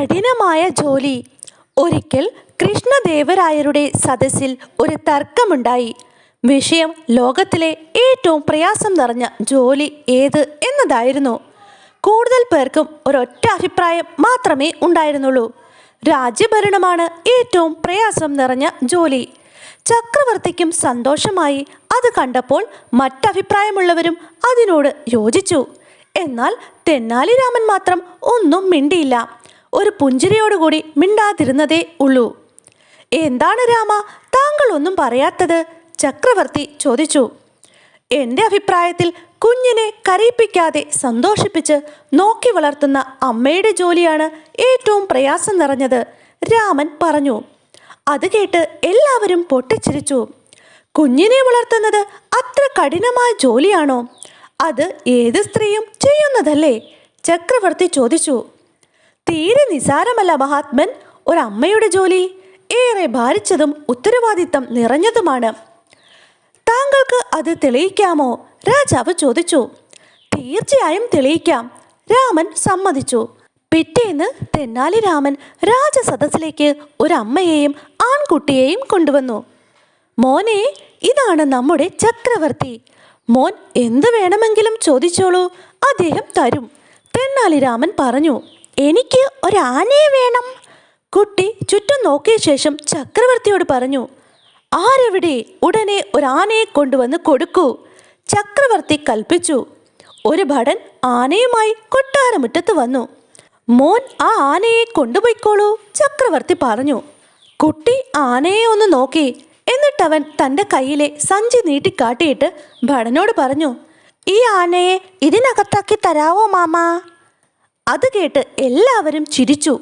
കഠിനമായ ജോലി. ഒരിക്കൽ കൃഷ്ണദേവരായരുടെ സദസ്സിൽ ഒരു തർക്കമുണ്ടായി. വിഷയം ലോകത്തിലെ ഏറ്റവും പ്രയാസം നിറഞ്ഞ ജോലി ഏത് എന്നതായിരുന്നു. കൂടുതൽ പേർക്കും ഒരൊറ്റ അഭിപ്രായം മാത്രമേ ഉണ്ടായിരുന്നുള്ളൂ. രാജ്യഭരണമാണ് ഏറ്റവും പ്രയാസം നിറഞ്ഞ ജോലി. ചക്രവർത്തിക്കും സന്തോഷമായി അത് കണ്ടപ്പോൾ മറ്റഭിപ്രായമുള്ളവരും അതിനോട് യോജിച്ചു. എന്നാൽ തെന്നാലി രാമൻ മാത്രം ഒന്നും മിണ്ടിയില്ല. ഒരു പുഞ്ചിരിയോടുകൂടി മിണ്ടാതിരുന്നതേ ഉള്ളൂ. എന്താണ് രാമ? താങ്കൾ ഒന്നും പറയാത്തത്? ചക്രവർത്തി ചോദിച്ചു. എന്റെ അഭിപ്രായത്തിൽ കുഞ്ഞിനെ കരയിപ്പിക്കാതെ സന്തോഷിപ്പിച്ച് നോക്കി വളർത്തുന്ന അമ്മയുടെ ജോലിയാണ് ഏറ്റവും പ്രയാസം നിറഞ്ഞത് രാമൻ പറഞ്ഞു. അത് കേട്ട് എല്ലാവരും പൊട്ടിച്ചിരിച്ചു. കുഞ്ഞിനെ വളർത്തുന്നത് അത്ര കഠിനമായ ജോലിയാണോ? അത് ഏത് സ്ത്രീയും ചെയ്യുന്നതല്ലേ? ചക്രവർത്തി ചോദിച്ചു. തീരെ നിസാരമല്ല മഹാത്മൻ. ഒരമ്മയുടെ ജോലി ഏറെ ഭാരിച്ചതും ഉത്തരവാദിത്തം നിറഞ്ഞതുമാണ്. താങ്കൾക്ക് അത് തെളിയിക്കാമോ? രാജാവ് ചോദിച്ചു. തീർച്ചയായും തെളിയിക്കാം. രാമൻ സമ്മതിച്ചു. പിറ്റേന്ന് തെന്നാലി രാമൻ രാജസദസ്സിലേക്ക് ഒരു അമ്മയെയും ആൺകുട്ടിയെയും കൊണ്ടുവന്നു. മോനെ ഇതാണ് നമ്മുടെ ചക്രവർത്തി. മോൻ എന്ത് വേണമെങ്കിലും ചോദിച്ചോളൂ. അദ്ദേഹം തരും തെന്നാലി രാമൻ പറഞ്ഞു. എനിക്ക് ഒരാനയെ വേണം. കുട്ടി ചുറ്റും നോക്കിയ ശേഷം ചക്രവർത്തിയോട് പറഞ്ഞു ആരെവിടെ ഉടനെ ഒരാനയെ കൊണ്ടുവന്ന് കൊടുക്കൂ? ചക്രവർത്തി കൽപ്പിച്ചു. ഒരു ഭടൻ ആനയുമായി കൊട്ടാരമുറ്റത്ത് വന്നു. മോൻ ആ ആനയെ കൊണ്ടുപോയിക്കോളൂ ചക്രവർത്തി പറഞ്ഞു. കുട്ടി ആനയെ ഒന്ന് നോക്കി. എന്നിട്ടവൻ തന്റെ കയ്യിലെ സഞ്ചി നീട്ടിക്കാട്ടിയിട്ട് ഭടനോട് പറഞ്ഞു ഈ ആനയെ ഇതിനകത്താക്കി തരാവോ മാമാ? അത് കേട്ട് എല്ലാവരും ചിരിച്ചു.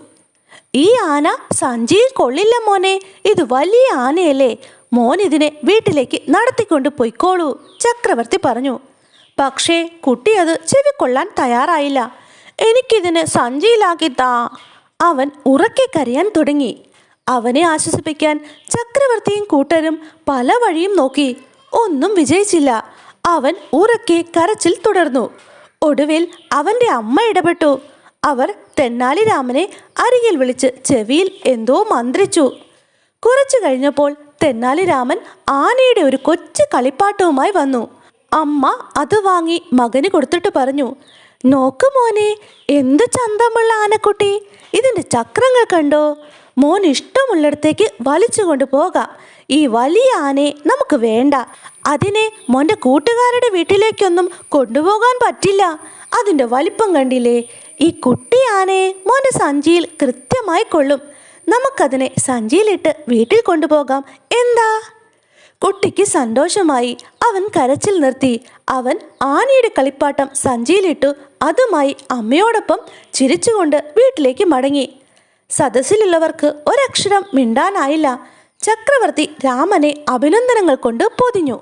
ഈ ആന സഞ്ചിയിൽ കൊള്ളില്ല മോനെ ഇത് വലിയ ആനയല്ലേ. മോൻ ഇതിനെ വീട്ടിലേക്ക് നടത്തിക്കൊണ്ട് പൊയ്ക്കോളൂ ചക്രവർത്തി പറഞ്ഞു. പക്ഷേ കുട്ടി അത് ചെവിക്കൊള്ളാൻ തയ്യാറായില്ല. എനിക്കിതിനെ സഞ്ചിയിലാക്കി താ അവൻ ഉറക്കെ കരയാൻ തുടങ്ങി. അവനെ ആശ്വസിപ്പിക്കാൻ ചക്രവർത്തിയും കൂട്ടരും പല വഴിയും നോക്കി. ഒന്നും വിജയിച്ചില്ല. അവൻ ഉറക്കെ കരച്ചിൽ തുടർന്നു. ഒടുവിൽ അവന്റെ അമ്മ ഇടപെട്ടു. അവർ തെന്നാലിരാമനെ അരികിൽ വിളിച്ച് ചെവിയിൽ എന്തോ മന്ത്രിച്ചു. കുറച്ചു കഴിഞ്ഞപ്പോൾ തെന്നാലിരാമൻ ആനയുടെ ഒരു കൊച്ചു കളിപ്പാട്ടവുമായി വന്നു. അമ്മ അത് വാങ്ങി മകന് കൊടുത്തിട്ട് പറഞ്ഞു നോക്ക് മോനെ എന്ത് ചന്തമുള്ള ആനക്കുട്ടി. ഇതിന്റെ ചക്രങ്ങൾ കണ്ടോ? മോൻ ഇഷ്ടമുള്ളിടത്തേക്ക് വലിച്ചു കൊണ്ടുപോകാം ഈ വലിയ ആനയെ നമുക്ക് വേണ്ട. അതിനെ മോന്റെ കൂട്ടുകാരുടെ വീട്ടിലേക്കൊന്നും കൊണ്ടുപോകാൻ പറ്റില്ല. അതിന്റെ വലിപ്പം കണ്ടില്ലേ? ഈ കുട്ടി ആനയെ മോന്റെ സഞ്ചിയിൽ കൃത്യമായി കൊള്ളും. നമുക്കതിനെ സഞ്ചിയിലിട്ട് വീട്ടിൽ കൊണ്ടുപോകാം. എന്താ? കുട്ടിക്ക് സന്തോഷമായി അവൻ കരച്ചിൽ നിർത്തി. അവൻ ആനയുടെ കളിപ്പാട്ടം സഞ്ചിയിലിട്ടു അതുമായി അമ്മയോടൊപ്പം ചിരിച്ചുകൊണ്ട് വീട്ടിലേക്ക് മടങ്ങി. സദസ്സിലുള്ളവർക്ക് ഒരക്ഷരം മിണ്ടാനായില്ല. ചക്രവർത്തി രാമനെ അഭിനന്ദനങ്ങൾ കൊണ്ട് പൊതിഞ്ഞു.